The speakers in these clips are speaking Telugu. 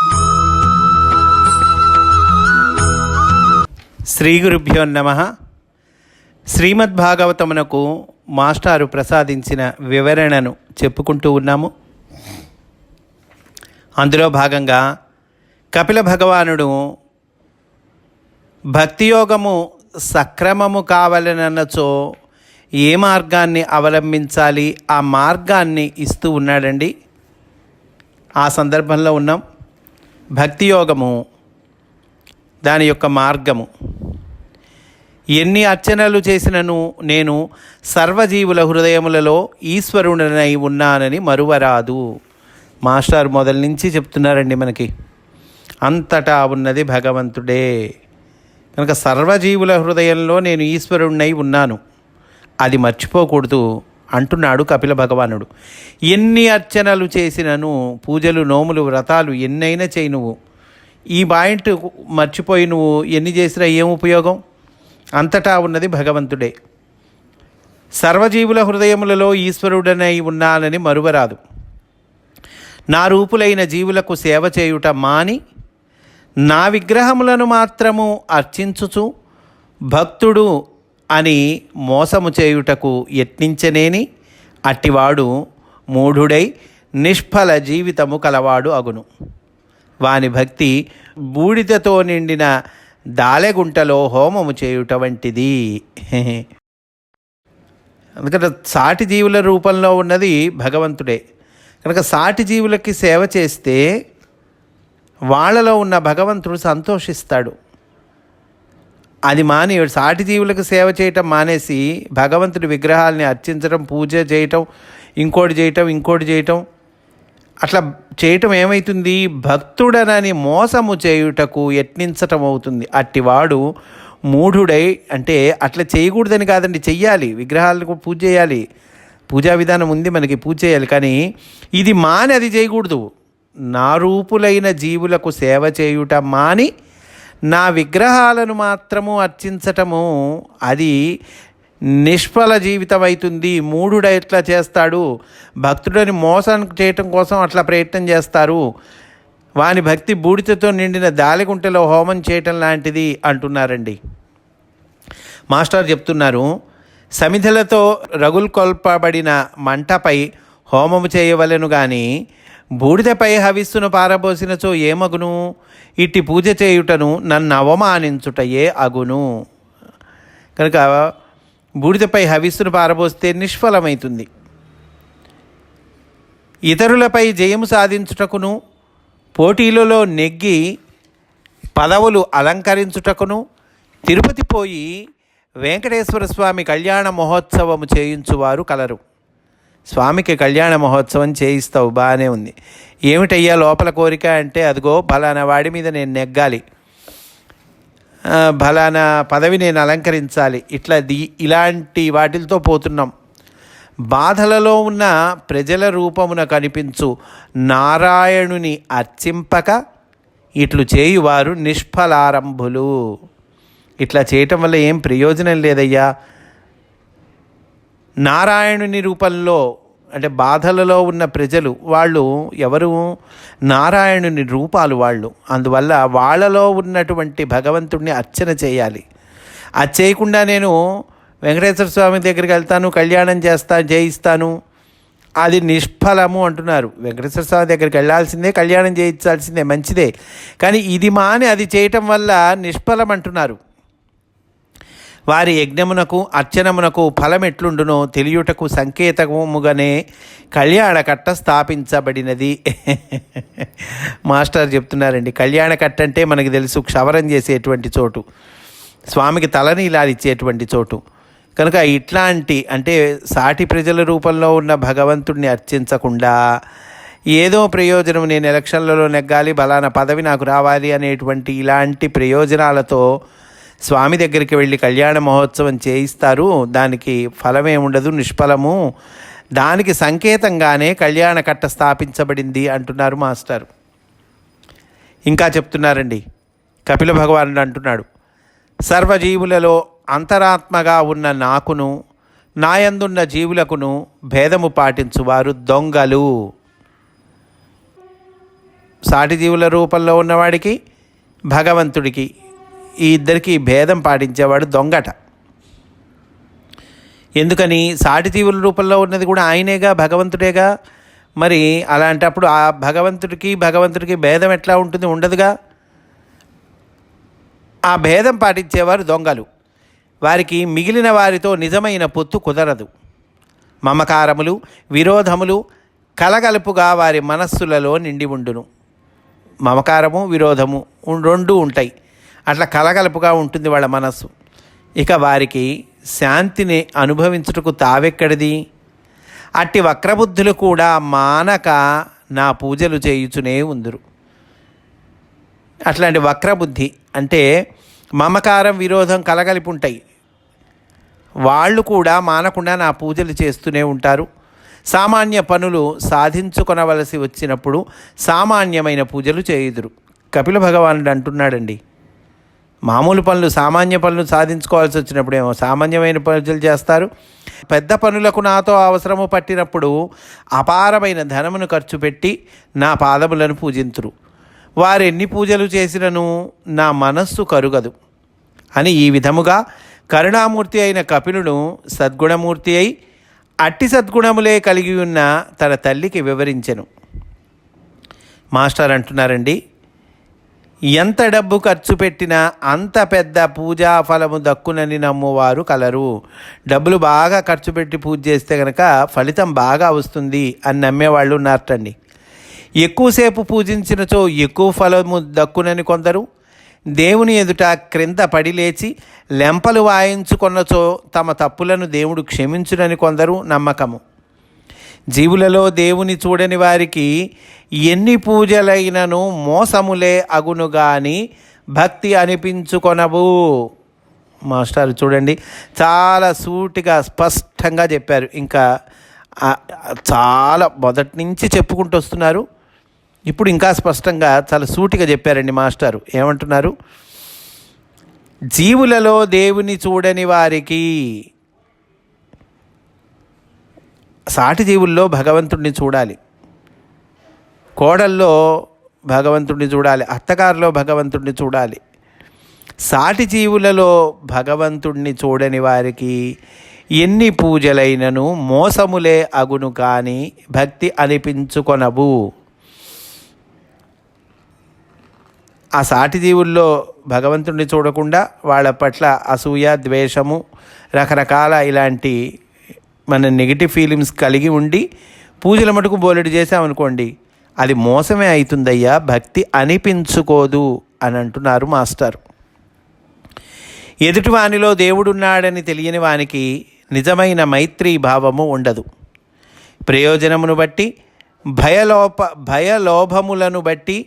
శ్రీ గురుభ్యో నమ. శ్రీమద్భాగవతమునకు మాస్టారు ప్రసాదించిన వివరణను చెప్పుకుంటూ ఉన్నాము. అందులో భాగంగా కపిల భగవానుడు భక్తియోగము సక్రమము కావాలనన్నచో ఏ మార్గాన్ని అవలంబించాలి ఆ మార్గాన్ని ఇస్తూ ఉన్నాడండి. ఆ సందర్భంలో ఉన్నాం. భక్తి యోగము దాని యొక్క మార్గము. ఎన్ని అర్చనలు చేసినను నేను సర్వజీవుల హృదయములలో ఈశ్వరుడనై ఉన్నానని మరువరాదు. మాస్టర్ మొదలు నుంచి చెప్తున్నారండి మనకి. అంతటా ఉన్నది భగవంతుడే. కనుక సర్వజీవుల హృదయంలో నేను ఈశ్వరుణ్ణై ఉన్నాను. అది మర్చిపోకూడదు. అంటున్నాడు కపిల భగవానుడు. ఎన్ని అర్చనలు చేసినను పూజలు నోములు వ్రతాలు ఎన్నైనా చేయి నువ్వు ఈ పాయింట్ మర్చిపోయి నువ్వు ఎన్ని చేసినా ఏం ఉపయోగం? అంతటా ఉన్నది భగవంతుడే. సర్వజీవుల హృదయములలో ఈశ్వరుడనై ఉన్నానని మరువరాదు. నా రూపులైన జీవులకు సేవ చేయుట మాని నా విగ్రహములను మాత్రము అర్చించుచు భక్తుడు అని మోసము చేయుటకు యత్నించనేని అట్టివాడు మూఢుడై నిష్ఫల జీవితము కలవాడు అగును. వాని భక్తి బూడిదతో నిండిన దాలెగుంటలో హోమము చేయుట వంటిది. ఎందుకంటే సాటి జీవుల రూపంలో ఉన్నది భగవంతుడే. కనుక సాటి జీవులకి సేవ చేస్తే వాళ్ళలో ఉన్న భగవంతుడు సంతోషిస్తాడు. అది మాని సాటి జీవులకు సేవ చేయటం మానేసి భగవంతుడి విగ్రహాలని అర్చించడం పూజ చేయటం ఇంకోటి చేయటం ఇంకోటి చేయటం అట్లా చేయటం ఏమవుతుంది భక్తుడనని మోసము చేయుటకు యత్నించటం అవుతుంది. అట్టివాడు మూఢుడై అంటే అట్లా చేయకూడదని కాదండి చెయ్యాలి. విగ్రహాలకు పూజ చేయాలి. పూజా విధానం ఉంది మనకి పూజ చేయాలి. కానీ ఇది మాని అది చేయకూడదు. నా రూపులైన జీవులకు సేవ చేయుట మాని నా విగ్రహాలను మాత్రము అర్చించటము అది నిష్ఫల జీవితం అవుతుంది మూఢుడు ఎట్లా చేస్తాడు? భక్తుడని మోసం చేయటం కోసం అట్లా ప్రయత్నం చేస్తారు. వాని భక్తి బూడిదతో నిండిన దాలిగుంటలో హోమం చేయటం లాంటిది అంటున్నారండి. మాస్టర్ చెప్తున్నారు సమిధలతో రగులు కొల్పబడిన మంటపై హోమము చేయవలెను కానీ బూడిదపై హవిస్సును పారబోసినచో ఏమగును? ఇట్టి పూజ చేయుటను నన్ను అవమానించుటయే అగును. కనుక బూడిదపై హవిస్సును పారబోస్తే నిష్ఫలమవుతుంది ఇతరులపై జయము సాధించుటకును పోటీలలో నెగ్గి పదవులు అలంకరించుటకును తిరుపతి పోయి వెంకటేశ్వర స్వామి కళ్యాణ మహోత్సవము చేయించువారు కలరు. స్వామికి కళ్యాణ మహోత్సవం చేయిస్తావు బాగానే ఉంది. ఏమిటయ్యా లోపల కోరిక అంటే అదిగో ఫలానా వాడి మీద నేను నెగ్గాలి. ఫలానా పదవి నేను అలంకరించాలి. ఇట్లా ది ఇలాంటి వాటిలతో పోతున్నాం. బాధలలో ఉన్న ప్రజల రూపమున కనిపించు నారాయణుని అర్చింపక ఇట్లు చేయువారు నిష్ఫలారంభులు. ఇట్లా చేయటం వల్ల ఏం ప్రయోజనం లేదయ్యా? నారాయణుని రూపంలో అంటే బాధలలో ఉన్న ప్రజలు వాళ్ళు ఎవరు? నారాయణుని రూపాలు వాళ్ళు. అందువల్ల వాళ్ళలో ఉన్నటువంటి భగవంతుడిని అర్చన చేయాలి. అది చేయకుండా నేను వెంకటేశ్వర స్వామి దగ్గరికి వెళ్తాను కళ్యాణం చేస్తాను చేయిస్తాను అది నిష్ఫలము అంటున్నారు. వెంకటేశ్వర స్వామి దగ్గరికి వెళ్ళాల్సిందే కళ్యాణం చేయించాల్సిందే మంచిదే. కానీ ఇది మాని అది చేయటం వల్ల నిష్ఫలం అంటున్నారు. వారి యజ్ఞమునకు అర్చనమునకు ఫలం ఎట్లుండునో తెలియుటకు సంకేతముగానే కళ్యాణకట్ట స్థాపించబడినది. మాస్టర్ చెప్తున్నారండి కళ్యాణకట్ట అంటే మనకి తెలుసు క్షవరం చేసేటువంటి చోటు. స్వామికి తలనీలాలు ఇచ్చేటువంటి చోటు. కనుక ఇట్లాంటి అంటే సాటి ప్రజల రూపంలో ఉన్న భగవంతుడిని అర్చించకుండా ఏదో ప్రయోజనం నేను ఎలక్షన్లలో నెగ్గాలి బలానా పదవి నాకు రావాలి అనేటువంటి ఇలాంటి ప్రయోజనాలతో స్వామి దగ్గరికి వెళ్ళి కళ్యాణ మహోత్సవం చేయిస్తారు. దానికి ఫలమే ఉండదు నిష్ఫలము. దానికి సంకేతంగానే కళ్యాణ కట్ట స్థాపించబడింది అంటున్నారు మాస్టర్. ఇంకా చెప్తున్నారండి. కపిల భగవానుడు అంటున్నాడు సర్వజీవులలో అంతరాత్మగా ఉన్న నాకును నాయందున్న జీవులకును భేదము పాటించువారు దొంగలు. సాటి జీవుల రూపంలో ఉన్నవాడికి భగవంతుడికి ఈ ఇద్దరికి భేదం పాటించేవాడు దొంగట. ఎందుకని? సాటి తీవుల రూపంలో ఉన్నది కూడా ఆయనేగా భగవంతుడేగా? మరి అలాంటప్పుడు ఆ భగవంతుడికి భగవంతుడికి భేదం ఎట్లా ఉంటుంది? ఉండదుగా? ఆ భేదం పాటించేవారు దొంగలు. వారికి మిగిలిన వారితో నిజమైన పొత్తు కుదరదు. మమకారములు విరోధములు కలగలుపుగా వారి మనస్సులలో నిండి ఉండును. మమకారము విరోధము రెండు ఉంటాయి. అట్లా కలగలుపుగా ఉంటుంది వాళ్ళ మనస్సు. ఇక వారికి శాంతిని అనుభవించుటకు తావెక్కడిది? అట్టి వక్రబుద్ధులు కూడా మానక నా పూజలు చేయుచునే ఉందరు. అట్లాంటి వక్రబుద్ధి అంటే మమకారం విరోధం కలగలిపి ఉంటాయి వాళ్ళు కూడా మానకుండా నా పూజలు చేస్తూనే ఉంటారు. సామాన్య పనులు సాధించుకొనవలసి వచ్చినప్పుడు సామాన్యమైన పూజలు చేయుదురు. కపిల భగవానుడు అంటున్నాడండి మామూలు పనులు సామాన్య పనులు సాధించుకోవాల్సి వచ్చినప్పుడు ఏమో సామాన్యమైన పూజలు చేస్తారు. పెద్ద పనులకు నాతో అవసరము పట్టినప్పుడు అపారమైన ధనమును ఖర్చు పెట్టి నా పాదములను పూజింతురు. వారు ఎన్ని పూజలు చేసినను నా మనస్సు కరుగదు. అని ఈ విధముగా కరుణామూర్తి అయిన కపిలుడు సద్గుణమూర్తి అయి అట్టి సద్గుణములే కలిగి ఉన్న తన తల్లికి వివరించెను. మాస్టర్ అంటున్నారండి ఎంత డబ్బు ఖర్చు పెట్టినా అంత పెద్ద పూజా ఫలము దక్కునని నమ్మువారు కలరు. డబ్బులు బాగా ఖర్చు పెట్టి పూజ చేస్తే కనుక ఫలితం బాగా వస్తుంది అని నమ్మేవాళ్ళు ఉన్నారటండి. ఎక్కువసేపు పూజించినచో ఎక్కువ ఫలము దక్కునని కొందరు దేవుని ఎదుట క్రింద పడి లేచి లెంపలు వాయించుకొన్నచో తమ తప్పులను దేవుడు క్షమించునని కొందరు నమ్మకము. జీవులలో దేవుని చూడని వారికి ఎన్ని పూజలైనను మోసములే అగును గాని భక్తి అనిపించుకొనవు మాస్టర్ చూడండి చాలా సూటిగా స్పష్టంగా చెప్పారు. ఇంకా చాలా మొదటి నుంచి చెప్పుకుంటూ వస్తున్నారు. ఇప్పుడు ఇంకా స్పష్టంగా చాలా సూటిగా చెప్పారండి మాస్టారు. ఏమంటున్నారు? జీవులలో దేవుని చూడని వారికి సాటి జీవుల్లో భగవంతుడిని చూడాలి. కోడల్లో భగవంతుడిని చూడాలి. అత్తగారిలో భగవంతుడిని చూడాలి. సాటి జీవులలో భగవంతుడిని చూడని వారికి ఎన్ని పూజలైనను మోసములే అగును కాని భక్తి అనిపించుకొనవు ఆ సాటి జీవుల్లో భగవంతుడిని చూడకుండా వాళ్ళ పట్ల అసూయ ద్వేషము రకరకాల ఇలాంటి మన నెగిటివ్ ఫీలింగ్స్ కలిగి ఉండి పూజల మటుకు బోలెడు చేసామనుకోండి అది మోసమే అవుతుందయ్యా భక్తి అనిపించుకోదు అని అంటున్నారు మాస్టర్. ఎదుటి వానిలో దేవుడున్నాడని తెలియని వానికి నిజమైన మైత్రీ భావము ఉండదు. ప్రయోజనమును బట్టి భయలోప భయలోభములను బట్టి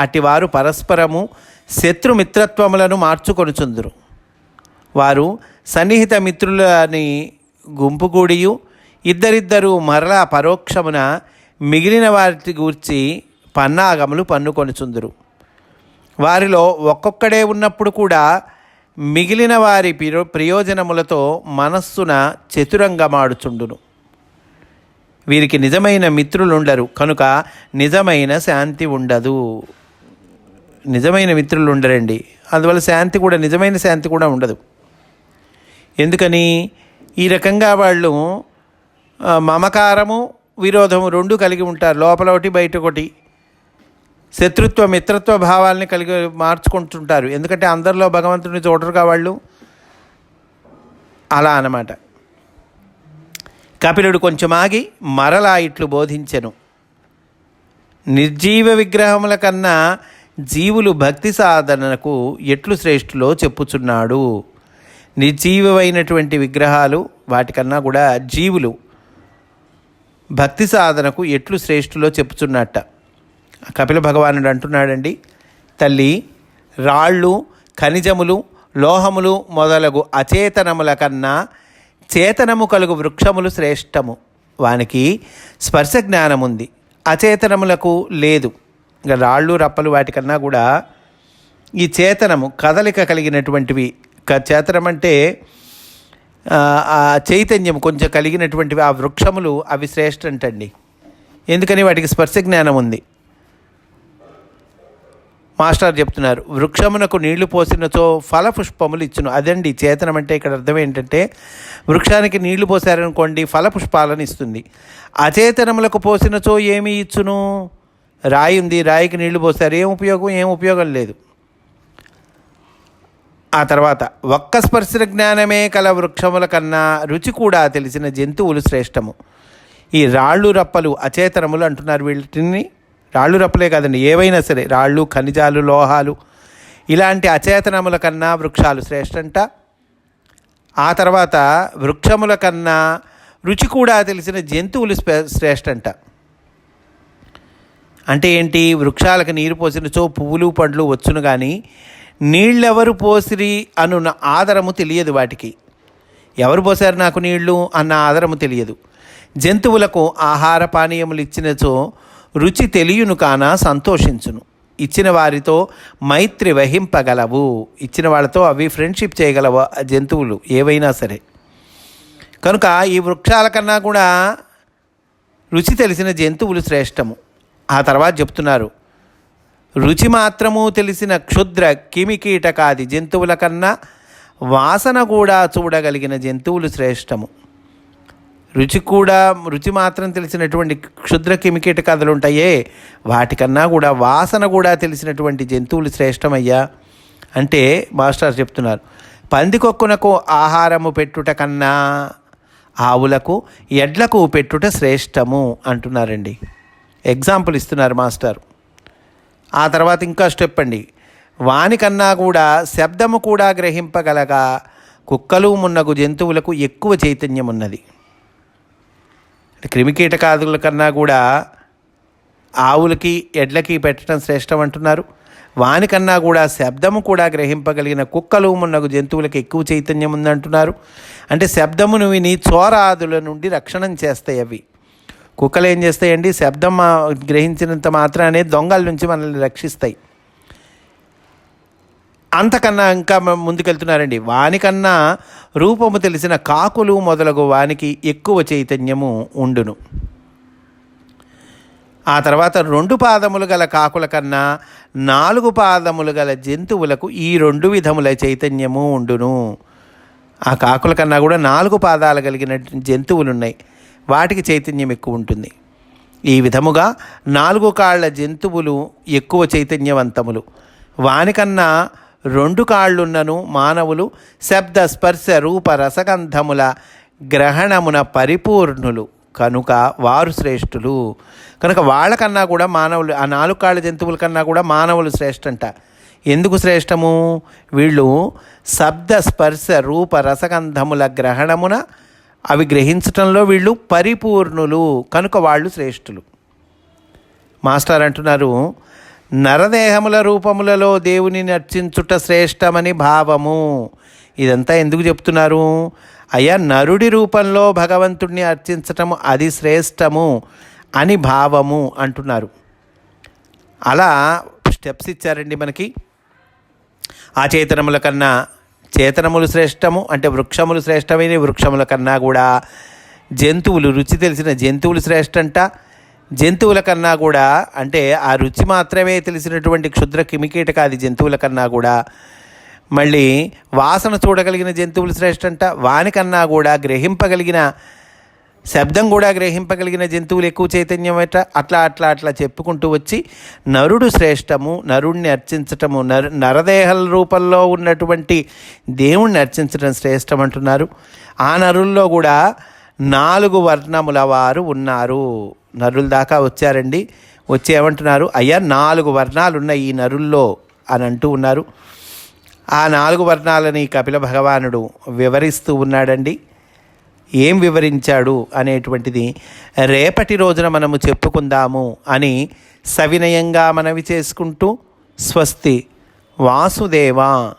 అటివారు పరస్పరము శత్రుమిత్రత్వములను మార్చుకొనుచుందురు. వారు సన్నిహిత మిత్రులని గుంపుగూడియు ఇద్దరిద్దరు మరలా పరోక్షమున మిగిలిన వారి గూర్చి పన్నాగములు పన్నుకొనుచుందురు. వారిలో ఒక్కొక్కడే ఉన్నప్పుడు కూడా మిగిలిన వారి పిరో ప్రయోజనములతో మనస్సున చతురంగమాడుచుండును. వీరికి నిజమైన మిత్రులుండరు. కనుక నిజమైన శాంతి ఉండదు. నిజమైన మిత్రులు ఉండరండి. అందువల్ల శాంతి కూడా నిజమైన శాంతి కూడా ఉండదు. ఎందుకని? ఈ రకంగా వాళ్ళు మమకారము విరోధము రెండు కలిగి ఉంటారు. లోపల ఒకటి బయట ఒకటి. శత్రుత్వ మిత్రత్వ భావాల్ని కలిగి మార్చుకుంటుంటారు. ఎందుకంటే అందరిలో భగవంతుడిని చూడరుగా వాళ్ళు? అలా అన్నమాట. కపిలుడు కొంచెం ఆగి మరలా ఇట్లు బోధించెను. నిర్జీవ విగ్రహముల కన్నా జీవులు భక్తి సాధనకు ఎట్లు శ్రేష్ఠులో చెప్పుచున్నాడు? నిర్జీవమైనటువంటి విగ్రహాలు వాటికన్నా కూడా జీవులు భక్తి సాధనకు ఎట్లు శ్రేష్ఠులో చెప్పుచున్నట్ట. కపిల భగవానుడు అంటున్నాడండి తల్లి రాళ్ళు ఖనిజములు లోహములు మొదలగు అచేతనముల కన్నా చేతనము కలుగు వృక్షములు శ్రేష్టము. వానికి స్పర్శ జ్ఞానం ఉంది అచేతనములకు లేదు. ఇంకా రాళ్ళు రప్పలు వాటికన్నా కూడా ఈ చేతనము కదలిక కలిగినటువంటివి క- అంటే ఆ, చైతన్యం కొంచెం కలిగినటువంటివి ఆ వృక్షములు అవి శ్రేష్టంటండి. ఎందుకని వాటికి స్పర్శ జ్ఞానం ఉంది. మాస్టర్ చెప్తున్నారు వృక్షమునకు నీళ్ళు పోసినచో ఫలపుష్పములు ఇచ్చును. అదండి చేతనం అంటే ఇక్కడ అర్థం ఏంటంటే వృక్షానికి నీళ్ళు పోసారనుకోండి ఫలపుష్పాలను ఇస్తుంది. అచేతనములకు పోసినచో ఏమి ఇచ్చును? రాయి ఉంది రాయికి నీళ్ళు పోసారు ఏం ఉపయోగం? ఏం ఉపయోగం లేదు. ఆ తర్వాత ఒక్క స్పర్శన జ్ఞానమే కల వృక్షముల కన్నా రుచి కూడా తెలిసిన జంతువులు శ్రేష్టము. ఈ రాళ్ళు రప్పలు అచేతనములు అంటున్నారు వీటిని రాళ్ళు రప్పలే కాదండి ఏవైనా సరే రాళ్ళు ఖనిజాలు లోహాలు ఇలాంటి అచేతనముల కన్నా వృక్షాలు శ్రేష్టంట. ఆ తర్వాత వృక్షముల కన్నా రుచి కూడా తెలిసిన జంతువులు శ్రేష్టంట. అంటే ఏంటి? వృక్షాలకు నీరు పోసినచో పువ్వులు పండ్లు వచ్చును కానీ నీళ్ళెవరు పోసిరి అను ఆదరము తెలియదు వాటికి. ఎవరు పోసారు నాకు నీళ్ళు అన్న ఆదరము తెలియదు. జంతువులకు ఆహార పానీయములు ఇచ్చినచో రుచి తెలియను కాన సంతోషించును. ఇచ్చిన వారితో మైత్రి వహింపగలవు. ఇచ్చిన వాళ్ళతో అవి ఫ్రెండ్షిప్ చేయగలవు జంతువులు ఏవైనా సరే. కనుక ఈ వృక్షాల కన్నా కూడా రుచి తెలిసిన జంతువులు శ్రేష్టము. ఆ తర్వాత చెప్తున్నారు రుచి మాత్రము తెలిసిన క్షుద్ర కిమికీటకాది జంతువుల కన్నా వాసన కూడా చూడగలిగిన జంతువులు శ్రేష్టము. రుచి కూడా రుచి మాత్రం తెలిసినటువంటి క్షుద్ర కిమికీటకాదులు ఉంటాయే వాటికన్నా కూడా వాసన కూడా తెలిసినటువంటి జంతువులు శ్రేష్టమయ్యా. అంటే మాస్టర్ చెప్తున్నారు పందికొక్కునకు ఆహారము పెట్టుట కన్నా ఆవులకు ఎడ్లకు పెట్టుట శ్రేష్టము అంటున్నారండి. ఎగ్జాంపుల్ ఇస్తున్నారు మాస్టర్. ఆ తర్వాత ఇంకా స్టెప్ అండి. వానికన్నా కూడా శబ్దము కూడా గ్రహింపగలగా కుక్కలు మున్నగు జంతువులకు ఎక్కువ చైతన్యం ఉన్నది క్రిమికీటకాదుల కన్నా కూడా ఆవులకి ఎడ్లకి పెట్టడం శ్రేష్టం అంటున్నారు. వానికన్నా కూడా శబ్దము కూడా గ్రహింపగలిగిన కుక్కలు మున్నగు జంతువులకు ఎక్కువ చైతన్యం ఉందంటున్నారు అంటే శబ్దమును విని చోరాదుల నుండి రక్షణం చేస్తాయి అవి. కుక్కలు ఏం చేస్తాయండి? శబ్దం గ్రహించినంత మాత్రానే దొంగల నుంచి మనల్ని రక్షిస్తాయి. అంతకన్నా ఇంకా ముందుకెళ్తున్నారండి. వానికన్నా రూపము తెలిసిన కాకులు మొదలగు వానికి ఎక్కువ చైతన్యము ఉండును. ఆ తర్వాత రెండు పాదములు గల కాకుల కన్నా నాలుగు పాదములు గల జంతువులకు ఈ రెండు విధముల చైతన్యము ఉండును. ఆ కాకుల కన్నా కూడా నాలుగు పాదాలు కలిగిన జంతువులు ఉన్నాయి వాటికి చైతన్యం ఎక్కువ ఉంటుంది. ఈ విధముగా నాలుగు కాళ్ళ జంతువులు ఎక్కువ చైతన్యవంతములు. వానికన్నా రెండు కాళ్ళున్నను మానవులు శబ్ద స్పర్శ రూప రసగంధముల గ్రహణమున పరిపూర్ణులు. కనుక వారు శ్రేష్ఠులు. కనుక వాళ్ళకన్నా కూడా మానవులు ఆ నాలుగు కాళ్ళ జంతువుల కన్నా కూడా మానవులు శ్రేష్టంట ఎందుకు శ్రేష్టము వీళ్ళు శబ్ద స్పర్శ రూప రసగంధముల గ్రహణమున అవి గ్రహించటంలో వీళ్ళు పరిపూర్ణులు కనుక వాళ్ళు శ్రేష్ఠులు. మాస్టర్ అంటున్నారు నరదేహముల రూపములలో దేవుని నర్చించుట శ్రేష్టమని భావము. ఇదంతా ఎందుకు చెప్తున్నారు? అయ్యా నరుడి రూపంలో భగవంతుడిని అర్చించటము అది శ్రేష్టము అని భావము అంటున్నారు. అలా స్టెప్స్ ఇచ్చారండి మనకి. ఆ చేతనముల కన్నా చేతనములు శ్రేష్టము అంటే వృక్షములు శ్రేష్టమైన వృక్షముల కన్నా కూడా జంతువులు రుచి తెలిసిన జంతువులు శ్రేష్టంట. జంతువుల కన్నా కూడా అంటే ఆ రుచి మాత్రమే తెలిసినటువంటి క్షుద్ర కిమికీటకాది జంతువుల కన్నా కూడా మళ్ళీ వాసన చూడగలిగిన జంతువులు శ్రేష్టంట. వానికన్నా కూడా గ్రహింపగలిగిన శబ్దం కూడా గ్రహింపగలిగిన జంతువులు ఎక్కువ చైతన్యం అట్లా అట్లా అట్లా చెప్పుకుంటూ వచ్చి నరుడు శ్రేష్టము నరుణ్ణి అర్చించటము నరు నరదేహల రూపంలో ఉన్నటువంటి దేవుణ్ణి అర్చించటం శ్రేష్టం అంటున్నారు. ఆ నరుల్లో కూడా నాలుగు వర్ణముల వారు ఉన్నారు. నరుల దాకా వచ్చారండి. వచ్చి ఏమంటున్నారు? అయ్యా నాలుగు వర్ణాలు ఉన్నాయి ఈ నరుల్లో అని అంటూ ఉన్నారు. ఆ నాలుగు వర్ణాలని కపిల భగవానుడు వివరిస్తూ ఉన్నాడండి. ఏం వివరించాడు అనేటువంటిది రేపటి రోజున మనము చెప్పుకుందాము అని సవినయంగా మనవి చేసుకుంటూ స్వస్తి. వాసుదేవా.